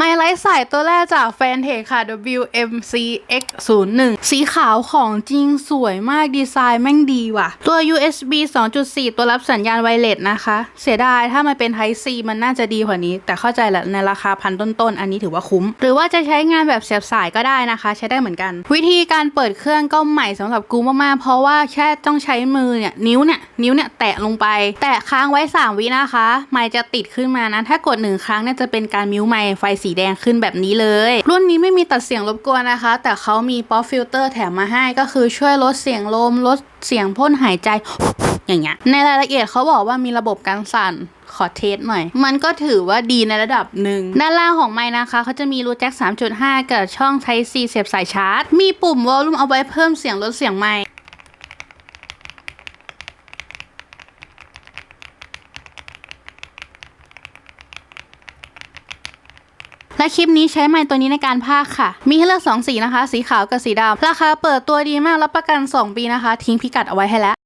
ไมค์ไลท์สายตัวแรกจากแฟนเทคค่ะ WMCX01 สีขาวของจริงสวยมากดีไซน์แม่งดีว่ะ ตัว USB 2.4 ตัวรับสัญญาณไวเลสนะคะ เสียดายถ้ามันเป็น Type C มันน่าจะดีกว่านี้ แต่เข้าใจแหละในราคาพันต้นๆ อันนี้ถือว่าคุ้ม หรือว่าจะใช้งานแบบเสียบสายก็ได้นะคะ ใช้ได้เหมือนกัน วิธีการเปิดเครื่องก็ใหม่สำหรับกูมากๆ เพราะว่าแค่ต้องใช้มือเนี่ยนิ้วเนี่ยนิ้วเนี่ยแตะลงไป แตะค้างไว้ 3 วินะคะ ไมค์จะติดขึ้นมานะถ้ากดหนึ่งครั้งเนี่ยจะเป็นการมิวไมค์ไฟสีีแดงขึ้นแบบนี้เลย รุ่นนี้ไม่มีตัดเสียงรบกวนนะคะ แต่เขามีป๊อปฟิลเตอร์แถมมาให้ก็คือช่วยลดเสียงลม ลดเสียงพ่นหายใจอย่างเงี้ย ในรายละเอียดเขาบอกว่ามีระบบการสั่นขอเทสหน่อย มันก็ถือว่าดีในระดับหนึ่ง ด้านล่างของไม้นะคะเขาจะมีรูแจ็ค 3.5 กับช่อง Type C เสียบสายชาร์จ มีปุ่มวอลลุ่มเอาไว้เพิ่มเสียงลดเสียงไม และคลิปนี้ใช้ไม้ตัวนี้ในการพากค่ะ มีให้เลือก2สีนะคะ สีขาวกับสีดำราคาเปิดตัวดีมากรับประกัน 2 ปีนะคะ ทิ้งพิกัดเอาไว้ให้แล้ว